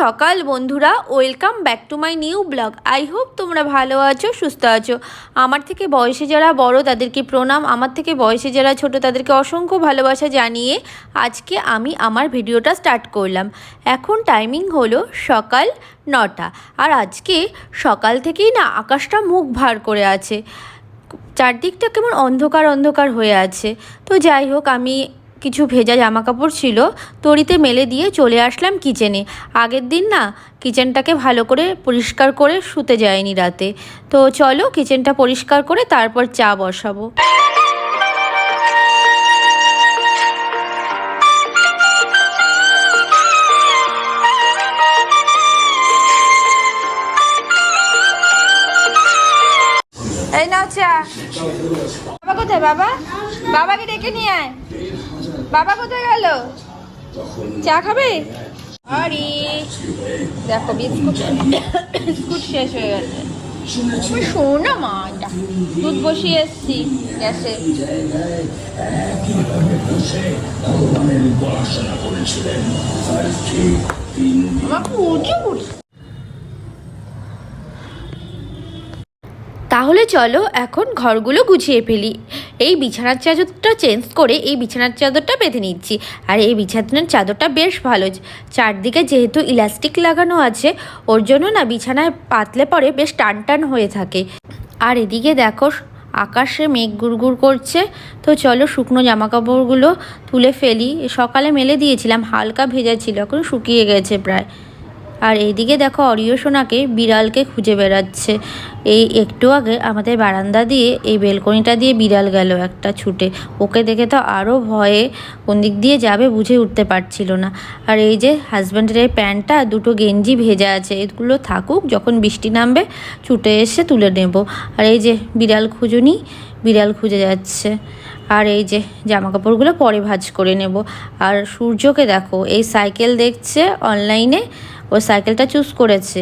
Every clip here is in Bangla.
সকাল, বন্ধুরা। Welcome back to my new blog I hope তোমরা ভালো আছো, সুস্থ আছো। আমার থেকে বয়সে যারা বড়, তাদেরকে প্রণাম। আমার থেকে বয়সে যারা ছোট, তাদেরকে অসংখ্য ভালোবাসা জানিয়ে আজকে আমি আমার ভিডিওটা স্টার্ট করলাম। এখন টাইমিং হলো সকাল নটা। আর আজকে সকাল থেকেই না আকাশটা মুখ ভার করে আছে। চারদিকটা কেমন অন্ধকার অন্ধকার হয়ে আছে। তো যাই হোক, আমি কিছু ভেজা জামা কাপড় ছিল, তড়িতে মেলে দিয়ে চলে আসলাম কিচেনে। আগের দিন না, কিচেনটাকে ভালো করে পরিষ্কার করে শুতে যায়নি রাতে। তো চলো কিচেনটা পরিষ্কার করে তারপর চা বসাবো। এই চা। বাবা কোথায় বাবা? বাবাকে ডেকে নিয়ে আয়। বাবা কোথায় গেল? চা খাবে? আরে দেখো, বিস্কুট শেষ হয়ে গেছে। শোনো মা, এটা। দুধ বসিয়ে এসছি গ্যাসে। আমার প্রচুর তাহলে চলো এখন ঘরগুলো গুছিয়ে ফেলি। এই বিছানার চাদরটা চেঞ্জ করে এই বিছানার চাদরটা বেঁধে নিচ্ছি। আর এই বিছানার চাদরটা বেশ ভালো। চারদিকে যেহেতু ইলাস্টিক লাগানো আছে, ওর জন্য না বিছানায় পাতলে পরে বেশ টান টান হয়ে থাকে। আর এদিকে দেখো, আকাশে মেঘ গুড়গুড় করছে। তো চলো শুকনো জামা কাপড়গুলো তুলে ফেলি। সকালে মেলে দিয়েছিলাম, হালকা ভেজা ছিল, এখন শুকিয়ে গেছে প্রায়। আর এইদিকে দেখো অরিয় সোনাকে বিড়ালকে খুঁজে বেড়াচ্ছে। এই একটু আগে আমাদের বারান্দা দিয়ে এই বেলকনিটা দিয়ে বিড়াল গেল একটা ছুটে। ওকে দেখে তো আরও ভয়ে কোন দিক দিয়ে যাবে বুঝে উঠতে পারছিল না। আর এই যে হাজব্যান্ডের এই প্যান্টটা, দুটো গেঞ্জি ভেজা আছে, এগুলো থাকুক, যখন বৃষ্টি নামবে ছুটে এসে তুলে নেব। আর এই যে বিড়াল খুঁজুনি, বিড়াল খুঁজে যাচ্ছে। আর এই যে জামা কাপড়গুলো পরে ভাজ করে নেব। আর সূর্যকে দেখো, এই সাইকেল দেখছে অনলাইনে ও সাইকেলটা চুজ করেছে।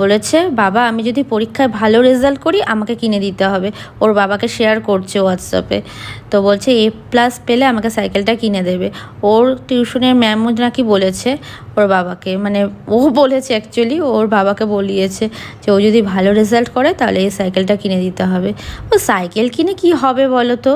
বলেছে, বাবা, আমি যদি পরীক্ষায় ভালো রেজাল্ট করি, আমাকে কিনে দিতে হবে। ওর বাবাকে শেয়ার করছে হোয়াটসঅ্যাপে তো বলছে, এ প্লাস পেলে আমাকে সাইকেলটা কিনে দেবে। ওর টিউশনের ম্যামও নাকি বলেছে ওর বাবাকে। মানে ও বলেছে অ্যাকচুয়ালি ওর বাবাকে বলিয়েছে যে, ও যদি ভালো রেজাল্ট করে, তাহলে এই সাইকেলটা কিনে দিতে হবে। ও সাইকেল কিনে কি হবে বলো তো?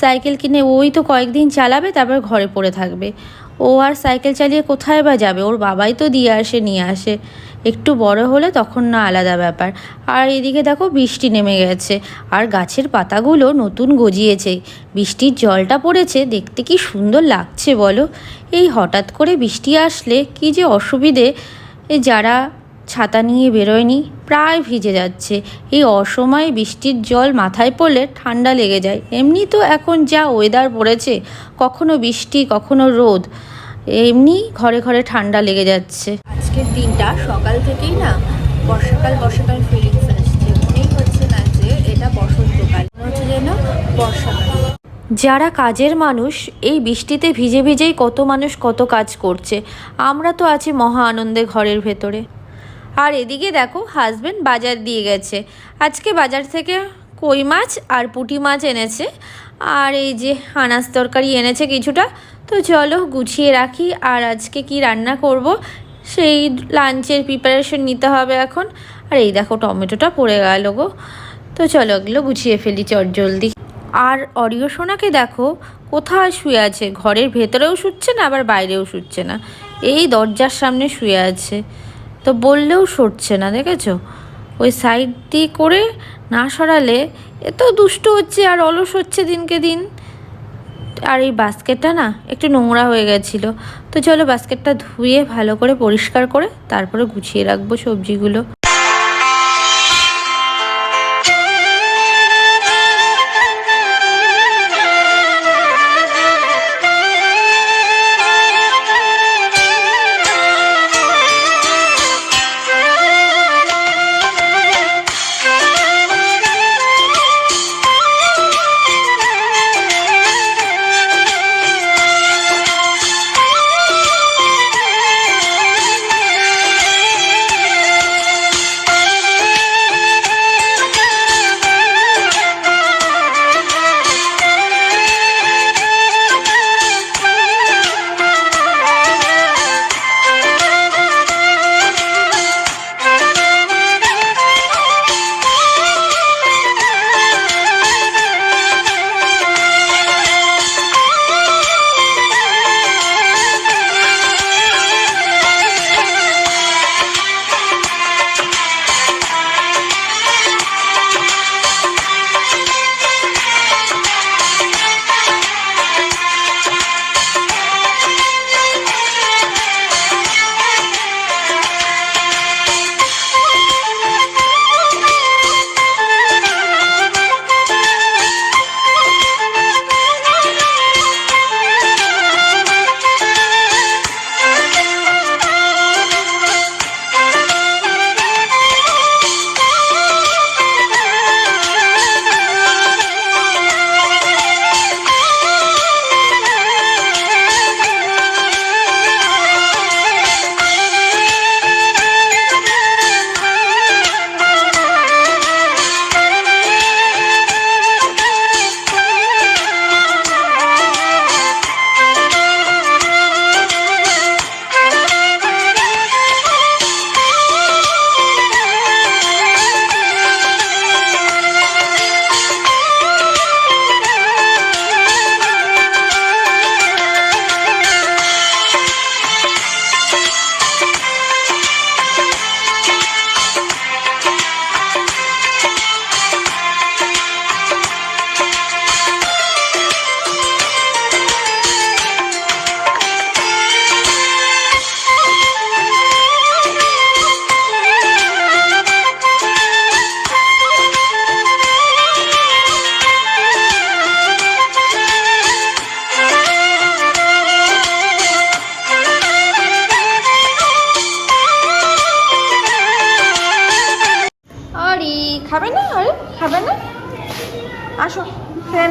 সাইকেল কিনে ওই তো কয়েকদিন চালাবে, তারপর ঘরে পড়ে থাকবে। ও আর সাইকেল চালিয়ে কোথায় বা যাবে? ওর বাবাই তো দিয়ে আসে, নিয়ে আসে। একটু বড় হলে তখন না আলাদা ব্যাপার। আর এদিকে দেখো বৃষ্টি নেমে গেছে। আর গাছের পাতাগুলো নতুন গজিয়েছে। বৃষ্টির জলটা পড়েছে। দেখতে কি সুন্দর লাগছে বলো? এই হঠাৎ করে বৃষ্টি আসলে কি যে অসুবিধে? যারা ছাতা নিয়ে বেরোয়নি প্রায় ভিজে যাচ্ছে। এই অসময়ে বৃষ্টির জল মাথায় পড়লে ঠান্ডা লেগে যায়। এমনি তো এখন যা ওয়েদার পড়েছে কখনো বৃষ্টি কখনো রোদ এমনি ঘরে ঘরে ঠান্ডা লেগে যাচ্ছে। আজকের দিনটা সকাল থেকেই না বর্ষাকাল বর্ষাকাল ফিলিংস আসছে। মনেই হচ্ছে না যে এটা বসন্তকাল। মনে হচ্ছে যেন বর্ষাকাল। যারা কাজের মানুষ এই বৃষ্টিতে ভিজে ভিজেই কত মানুষ কত কাজ করছে। আমরা তো আছি মহা আনন্দে ঘরের ভেতরে। আর এদিকে দেখো হাজব্যান্ড বাজার দিয়ে গেছে। আজকে বাজার থেকে কই মাছ আর পুঁটি মাছ এনেছে। আর এই যে আনাজ তরকারি এনেছে কিছুটা, তো চলো গুছিয়ে রাখি। আর আজকে কি রান্না করব, সেই লাঞ্চের প্রিপারেশন নিতে হবে এখন। আর এই দেখো, টমেটোটা পড়ে গেল গো। তো চলো এগুলো গুছিয়ে ফেলি চট জলদি। আর অরিয় সোনাকে দেখো, কোথায় শুয়ে আছে? ঘরের ভেতরেও শুচ্ছে না, আবার বাইরেও শুচ্ছে না। এই দরজার সামনে শুয়ে আছে। তো বললেও সরছে না, দেখেছ? ওই সাইড দিয়ে করে না সরালে এত দুষ্ট হচ্ছে আর অলস হচ্ছে দিনকে দিন। আর এই বাস্কেটটা না একটু নোংরা হয়ে গেছিল। তো চলো বাস্কেটটা ধুয়ে ভালো করে পরিষ্কার করে তারপরে গুছিয়ে রাখব সবজিগুলো।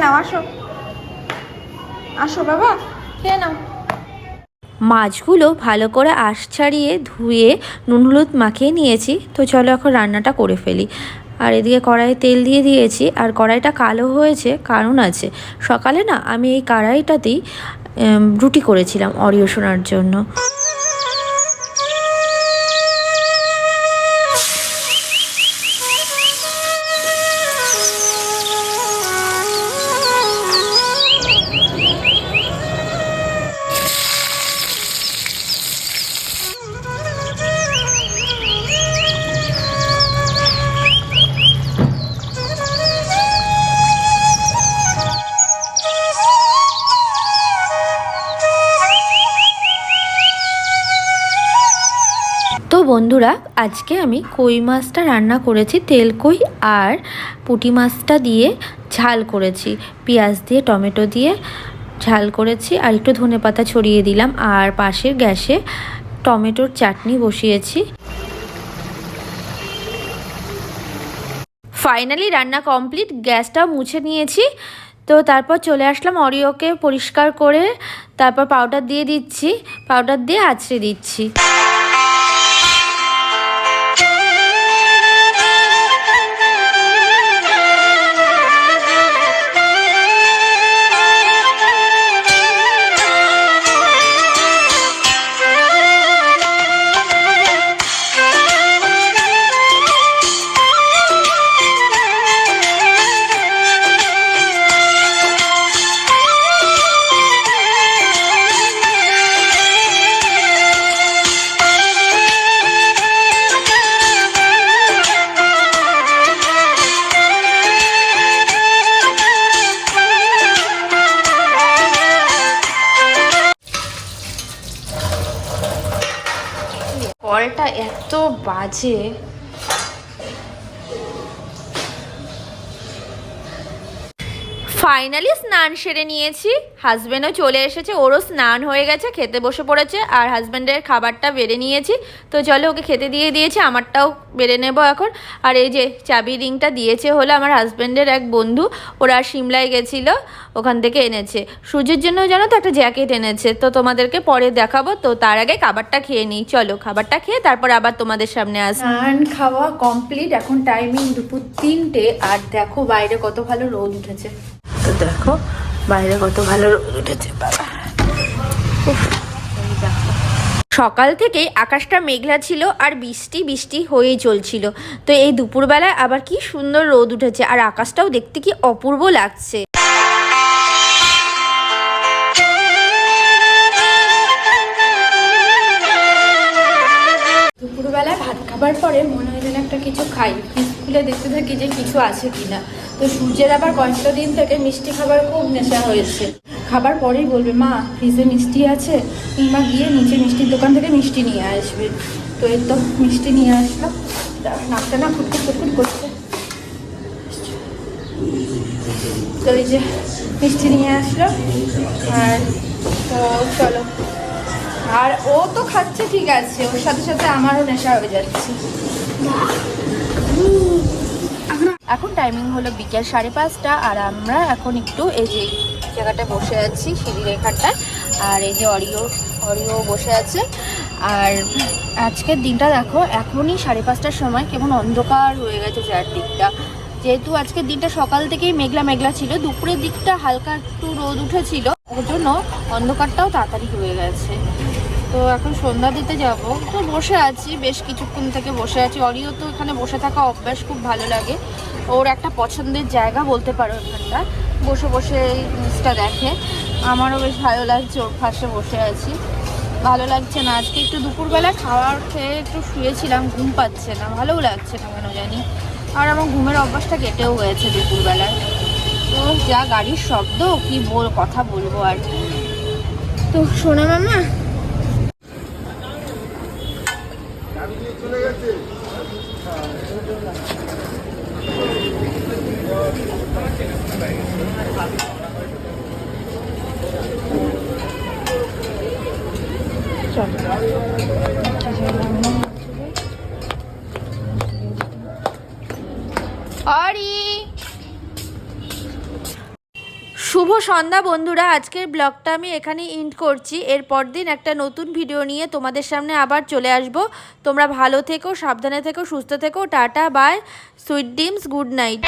নাও, আসো। আসো বাবা, খেয়ে নাও। মাছগুলো ভালো করে আঁশ ছাড়িয়ে ধুয়ে নুন হলুদ মাখিয়ে নিয়েছি। তো চলো এখন রান্নাটা করে ফেলি। আর এদিকে কড়াইয়ে তেল দিয়ে দিয়েছি। আর কড়াইটা কালো হয়েছে, কারণ আছে। সকালে না আমি এই কড়াইটাতেই রুটি করেছিলাম অরিও শোনার জন্য। বন্ধুরা, আজকে আমি কই মাছটা রান্না করেছি, তেল কই আর পুঁটি মাছটা দিয়ে ঝাল করেছি। পেঁয়াজ দিয়ে, টমেটো দিয়ে ঝাল করেছি আর একটু ধনে পাতা ছড়িয়ে দিলাম আর পাশের গ্যাসে টমেটোর চাটনি বসিয়েছি। ফাইনালি রান্না কমপ্লিট, গ্যাসটাও মুছে নিয়েছি। তো তারপর চলে আসলাম অরিওকে পরিষ্কার করে, তারপর পাউডার দিয়ে দিচ্ছি, পাউডার দিয়ে আছড়ে দিচ্ছি। কলটা এত বাজে ফাইনালি স্নান সেরে নিয়েছি। হাজব্যান্ডও চলে এসেছে, ওরও স্নান হয়ে গেছে, খেতে বসে পড়েছে, আর হাজব্যান্ডের খাবারটা বেড়ে নিয়েছি। তো চলো ওকে খেতে দিয়ে দিয়েছি, আমারটাও বেড়ে নেব এখন। আর এই যে চাবি রিংটা দিয়েছে হলো আমার হাজব্যান্ডের এক বন্ধু, ওরা সিমলায় গেছিল, ওখান থেকে এনেছে। সূর্যের জন্য জানো তো একটা জ্যাকেট এনেছে, তো তোমাদেরকে পরে দেখাবো। তো তার আগে খাবারটা খেয়ে নিই, চলো খাবারটা খেয়ে তারপর আবার তোমাদের সামনে আস স্নান খাওয়া কমপ্লিট এখন টাইমিং দুপুর তিনটে, আর দেখো বাইরে কত ভালো রোদ উঠেছে। তো দেখো বাইরে কত ভালো রোদ উঠেছে বাবা। সকাল থেকেই আকাশটা মেঘলা ছিল আর বৃষ্টি বৃষ্টি হয়েই চলছিল। তো এই দুপুরবেলায় আবার কি সুন্দর রোদ উঠেছে আর আকাশটাও দেখতে কি অপূর্ব লাগছে। দুপুরবেলায় ভাত খাবার পরে মনে হয় একটা কিছু খাই। খুলে দেখতে থাকি যে কিছু আছে কিনা। তো সূর্যের আবার কয়েকটা দিন থেকে মিষ্টি খাবার খুব নেশা হয়েছে। খাবার পরেই বলবে, মা ফ্রিজে মিষ্টি আছে। কিংবা গিয়ে নিচে মিষ্টির দোকান থেকে মিষ্টি নিয়ে আসবে। তো এই তো মিষ্টি নিয়ে আসলাম। নাকটা না ফুটফুট ফুটফুট করছে। তো এই যে মিষ্টি নিয়ে আসলো। আর, তো চলো। আর ও তো খাচ্ছে, ঠিক আছে। ওর সাথে সাথে আমারও নেশা হয়ে যাচ্ছে। এখন টাইমিং হলো বিকেল সাড়ে পাঁচটা, আর আমরা এখন একটু এই যে জায়গাটায় বসে আছি সিঁড়ির এখানটায় আর এই যে অরিও অরিও বসে আছে। আর আজকের দিনটা দেখো, এখনই সাড়ে পাঁচটার সময়, কেমন অন্ধকার হয়ে গেছে চারদিকটা। যেহেতু আজকের দিনটা সকাল থেকেই মেঘলা মেঘলা ছিল, দুপুরের দিকটা হালকা একটু রোদ উঠেছিল, ওর জন্য অন্ধকারটাও তাড়াতাড়ি হয়ে গেছে। তো এখন সন্ধ্যা দিতে যাব। তো বসে আছি, বেশ কিছুক্ষণ থেকে বসে আছি। অরিও তো এখানে বসে থাকা অভ্যাস খুব ভালো লাগে। ওর একটা পছন্দের জায়গা বলতে পারো এখানটা। বসে বসে এই জিনিসটা দেখে। আমারও বেশ ভালো লাগছে ওর পাশে বসে আছি। ভালো লাগছে না। আজকে একটু দুপুরবেলা খাওয়ার খেয়ে একটু শুয়েছিলাম, ঘুম পাচ্ছে না। ভালোও লাগছে না কেন জানি। আর আমার ঘুমের অভ্যাসটা কেটেও গেছে দুপুরবেলায়। তো যা গাড়ির শব্দ, কি বল, কথা বলব আর। তো শোনো মামা অরি শুভ সন্ধ্যা বন্ধুরা, আজকের ব্লগটা আমি এখানে ইন্ড করছি। এরপর দিন একটা নতুন ভিডিও নিয়ে তোমাদের সামনে আবার চলে আসব। তোমরা ভালো থেকো, সাবধানে থেকো, সুস্থ থেকো, tata bye sweet dreams good night